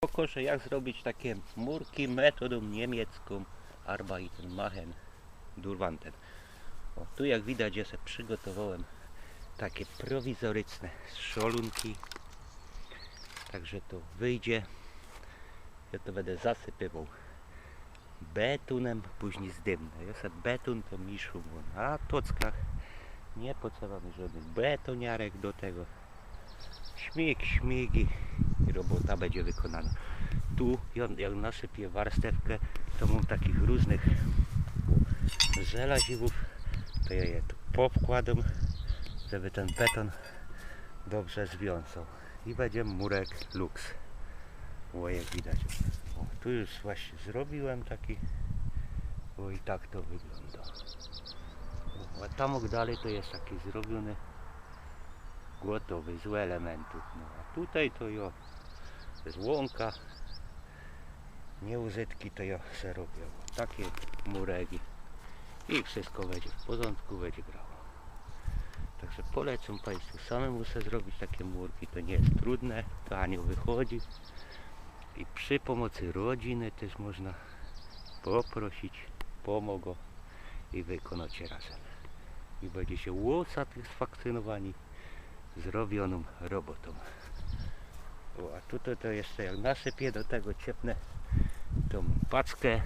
Pokoszę jak zrobić takie murki metodą niemiecką Arbeiten machen Durwanten. Tu jak widać ja sobie przygotowałem takie prowizoryczne szolunki. Także to wyjdzie. Ja to będę zasypywał betonem, później zdymne. Ja sobie beton to miszu, na tockach nie potrzeba mi żadnych betoniarek do tego. Śmig, śmigi i robota będzie wykonana. Tu ja- jak nasypię warstewkę, to mam takich różnych żelaziwów, to ja je tu powkładam, żeby ten beton dobrze związał. I będzie murek lux. O, jak widać. O, tu już właśnie zrobiłem taki. O, i tak to wygląda. O, a tam dalej to jest taki zrobiony gotowy z elementów. No, a tutaj to jo, jest łąka. Nieużytki to ja se robię. Takie muregi. I wszystko będzie w porządku, będzie grało. Także polecam Państwu samemu sobie zrobić takie murki. To nie jest trudne, tanio wychodzi. I przy pomocy rodziny też można poprosić, pomogą i wykonać razem. I będzie się usatysfakcjonowani zrobioną robotą. O, a tutaj to jeszcze jak nasypię do tego ciepnę tą paczkę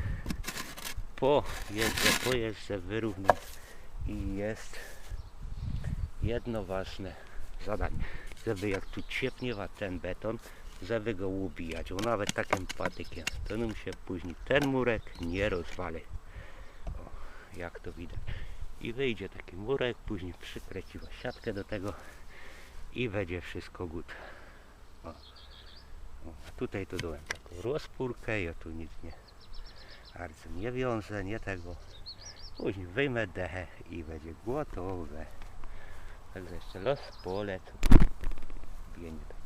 po jeżdżę, po jeżdżę wyrównam i jest jedno ważne zadanie, żeby jak tu ciepniewa ten beton, żeby go ubijać, bo nawet takim patykiem to nam się później ten murek nie rozwali. O, jak to widać. I wyjdzie taki murek, później przykręciła siatkę do tego i będzie wszystko good. O. O, tutaj to dałem taką rozpórkę, ja tu nic nie bardzo nie wiążę, nie tego. Później wyjmę dechę i będzie gotowe. Także jeszcze los pole, to bienie tak.